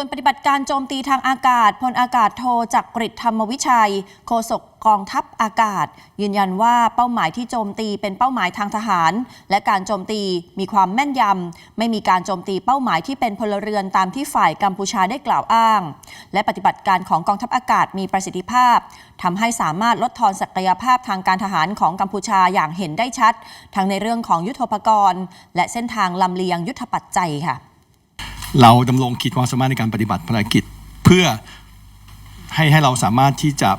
ส่วนปฏิบัติการโจมตีทางอากาศพลอากาศโทจักริดธรรมวิชัย โฆษกกองทัพอากาศ ยืนยันว่าเป้าหมายที่โจมตีเป็นเป้าหมายทางทหาร และการโจมตีมีความแม่นยำ ไม่มีการโจมตีเป้าหมายที่เป็นพลเรือนตามที่ฝ่ายกัมพูชาได้กล่าวอ้าง และปฏิบัติการของกองทัพอากาศมีประสิทธิภาพทำให้สามารถลดทอนศักยภาพทางการทหารของกัมพูชาอย่างเห็นได้ชัด ทั้งในเรื่องของยุทโธปกรณ์ และเส้นทางลำเลียงยุทธปัจจัยค่ะ เราดำรงขีดความสามารถในการปฏิบัติภารกิจ เพื่อให้ให้เราสามารถที่จะ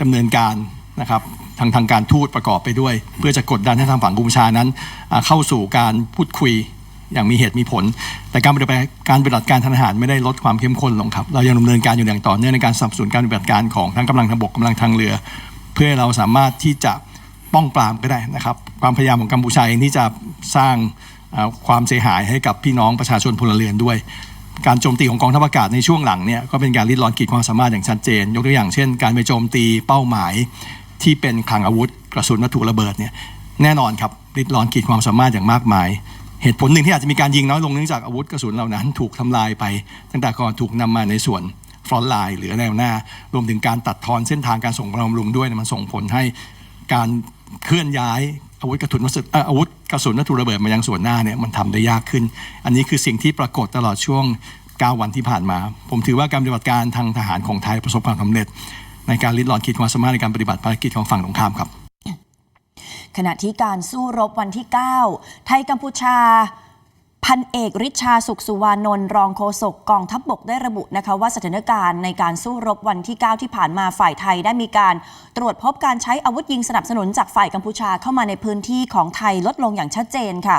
ดำเนินการนะครับทางทางการทูตประกอบไปด้วย เพื่อจะกดดันให้ทางฝั่งกัมพูชานั้น เข้าสู่การพูดคุยอย่างมีเหตุมีผล แต่การปฏิบัติการปฏิบัติการทางทหารไม่ได้ลดความเข้มข้นลงครับเรายังดำเนินการอยู่อย่างต่อเนื่องในการสนับสนุนการปฏิบัติการของทั้งกำลังทางบกกำลังทางเรือ เพื่อเราสามารถที่จะป้องปรามก็ได้นะครับ ความพยายามของกัมพูชาเองที่จะสร้าง ความเสียหายให้กับพี่น้องประชาชนพลเรือนด้วย การโจมตีของกองทัพอากาศในช่วงหลังเนี่ยก็เป็นการริดรอนขีดความสามารถอย่างชัดเจน ยกตัวอย่างเช่น การไปโจมตีเป้าหมายที่เป็นคลังอาวุธ กระสุนวัตถุระเบิดเนี่ยแน่นอนครับริดรอนขีดความสามารถอย่างมากมาย เหตุผลหนึ่งที่อาจจะมีการยิงน้อยลงเนื่องจากอาวุธกระสุนเหล่านั้นถูกทำลายไป ตั้งแต่ก่อนถูกนำมาในส่วนฟรอนต์ไลน์หรือแนวหน้า รวมถึงการตัดทอนเส้นทางการส่งกำลังบำรุงด้วยมันส่งผลให้การเคลื่อนย้าย อาวุธกระสุนวัสดุอาวุธกระสุนวัตถุระเบิดมายังส่วนหน้าเนี่ยมันทำได้ยากขึ้น อันนี้คือสิ่งที่ปรากฏตลอดช่วง 9 วันที่ผ่านมา ผมถือว่าการปฏิบัติการทางทหารของไทยประสบความสำเร็จ ในการริดรอนขีดความสามารถในการปฏิบัติภารกิจของฝั่งตรงข้ามครับ ขณะที่การสู้รบวันที่ 9 ไทยกัมพูชา พันเอกริชาสุขสุวานนท์รองโฆษกกองทัพบบกได้ระบุนะคะว่าสถานการณ์ในการสู้รบวันที่ 9 ที่ผ่านมาฝ่ายไทยได้มีการ ตรวจพบการใช้อาวุธยิงสนับสนุนจากฝ่ายกัมพูชาเข้ามาในพื้นที่ของไทยลดลงอย่างชัดเจนค่ะ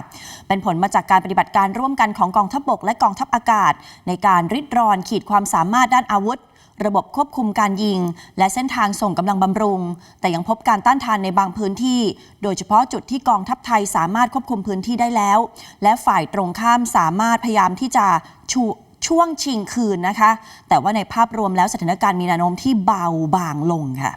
เป็นผลมาจากการปฏิบัติการร่วมกันของกองทัพบบกและกองทัพอากาศ ในการริดรอนขีดความสามารถด้านอาวุธ ระบบควบคุมการยิง และเส้นทางส่งกำลังบำรุง แต่ยังพบการต้านทานในบางพื้นที่ โดยเฉพาะจุดที่กองทัพไทยสามารถควบคุมพื้นที่ได้แล้ว และฝ่ายตรงข้ามสามารถพยายามที่จะชูช่วงชิงคืนนะคะ แต่ว่าในภาพรวมแล้วสถานการณ์มีแนวโน้มที่เบาบางลงค่ะ